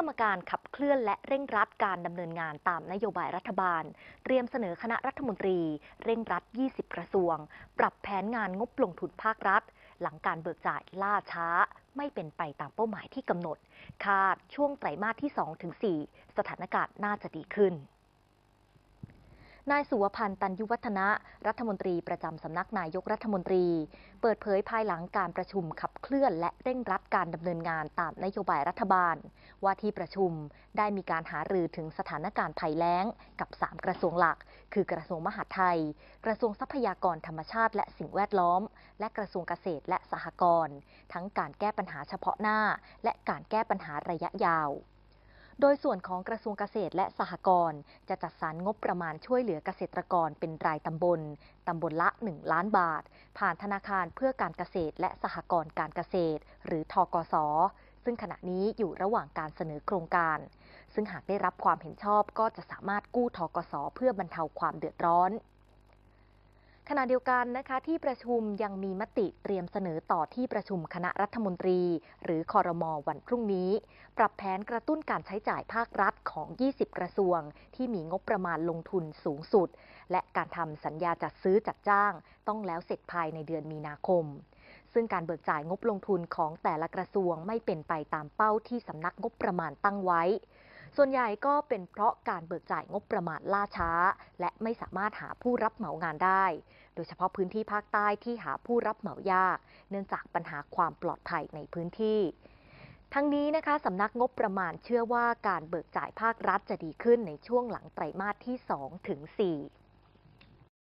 กรรมการขับเคลื่อนและเร่งรัดการดำเนินงานตามนโยบายรัฐบาล เตรียมเสนอคณะรัฐมนตรี เร่งรัด 20 กระทรวง ปรับแผนงานงบลงทุนภาครัฐ หลังการเบิกจ่ายล่าช้า ไม่เป็นไปตามเป้าหมายที่กำหนด คาดช่วงไตรมาสที่ 2-4 สถานการณ์น่าจะดีขึ้น นายสุวพันธ์ตันยุวัฒนะ รัฐมนตรีประจำสำนักนายกรัฐมนตรี เปิดเผยภายหลังการประชุมขับเคลื่อน และเร่งรัดการดำเนินงานตามนโยบายรัฐบาล ว่าที่ประชุมได้มีการหารือถึงสถานการณ์ภัยแล้งกับ 3 กระทรวงหลัก คือกระทรวงมหาดไทย กระทรวงทรัพยากรธรรมชาติและสิ่งแวดล้อม และกระทรวงเกษตรและสหกรณ์ทั้งการแก้ปัญหาเฉพาะหน้า และการแก้ปัญหาระยะยาว โดยส่วนของกระทรวงเกษตรและสหกรณ์จะจัดสรรงบประมาณช่วยเหลือเกษตรกรเป็นรายตำบล ตำบลละ 1 ล้านบาท ผ่านธนาคารเพื่อการเกษตรและสหกรณ์การเกษตร หรือทกส ซึ่งขณะนี้อยู่ระหว่างการเสนอโครงการ ซึ่งหากได้รับความเห็นชอบก็จะสามารถกู้ทกส เพื่อบรรเทาความเดือดร้อน ขณะเดียวกันนะคะที่ประชุมยังมีมติเตรียมเสนอต่อที่ประชุมคณะรัฐมนตรี หรือคอรมอวันพรุ่งนี้ ปรับแผนกระตุ้นการใช้จ่ายภาครัฐของ 20 กระทรวง ที่มีงบประมาณลงทุนสูงสุด และการทำสัญญาจัดซื้อจัดจ้าง ต้องแล้วเสร็จภายในเดือนมีนาคม ซึ่งการเบิกจ่ายงบลงทุนของแต่ละกระทรวงไม่เป็นไปตามเป้าที่สำนักงบประมาณตั้งไว้ ส่วนใหญ่ก็เป็นเพราะการเบิกจ่ายงบประมาณล่าช้า และไม่สามารถหาผู้รับเหมางานได้ โดยเฉพาะพื้นที่ภาคใต้ที่หาผู้รับเหมายาก เนื่องจากปัญหาความปลอดภัยในพื้นที่ทั้งนี้นะคะสำนักงบประมาณเชื่อว่าการเบิกจ่ายภาครัฐจะดีขึ้นในช่วงหลังไตรมาสที่ 2 ถึง 4